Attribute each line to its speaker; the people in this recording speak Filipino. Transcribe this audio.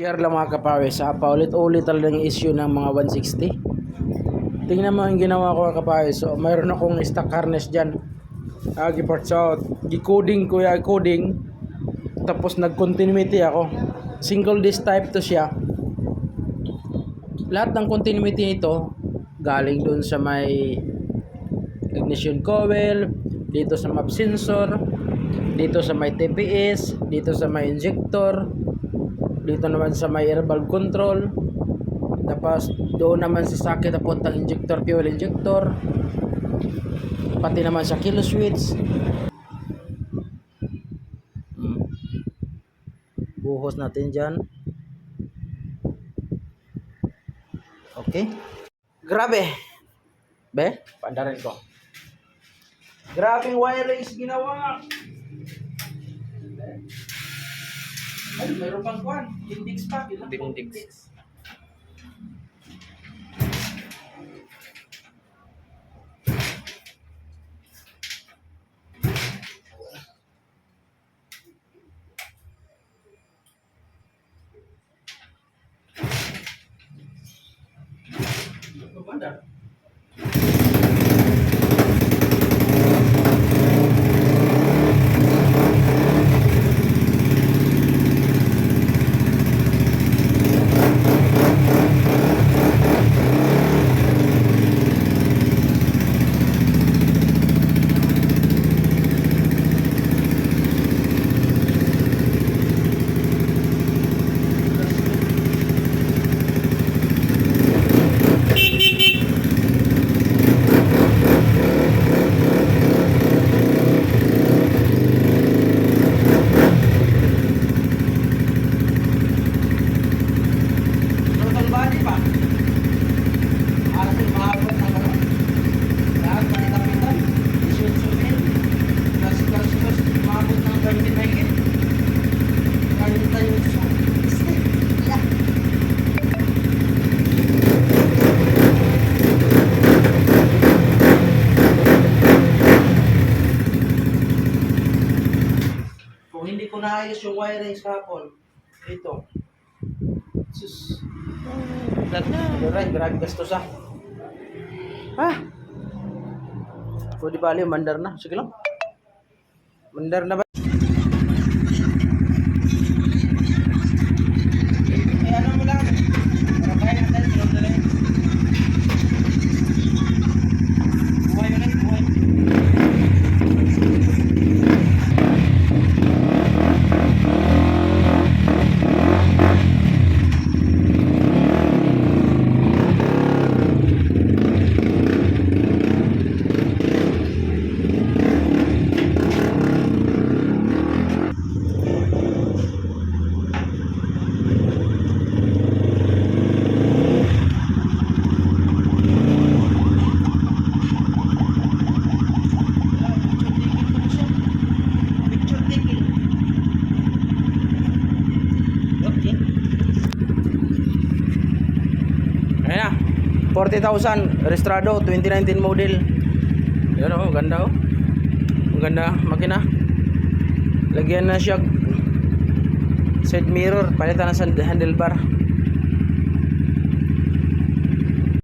Speaker 1: Share lang mga kapawis ha, paulit-ulit talaga yung issue ng mga 160. Tingnan mo yung ginawa ko kapawis. So, mayroon akong stock harness dyan. Ah, giparts out. Gi-coding ko ya coding. Tapos nag-continuity ako. Single disc type to siya. Lahat ng continuity nito galing dun sa may ignition coil, dito sa map sensor, dito sa may TPS, dito sa may injector, dito naman sa may valve control, tapos doon naman sa sakit na puntang injector, fuel injector, pati naman sa kill switch. Hmm. Buhos natin dyan. Okay. Grabe. Be, pandarin ko. Grabing wireless ginawa. Ay, mayroon pang kwan. Index pa. Ilan po? Ko naayos yung wirings kahapon, ito. Sus. Alright, grabe gastos ah. Ha? Pwede bali, mandar na. Sige lang. Mandar na ba? Ayan na. 40,000 Restrado 2019 model. Yan oh, ganda oh. Ang makina. Lagyan na siya side mirror, palitan na sa handlebar.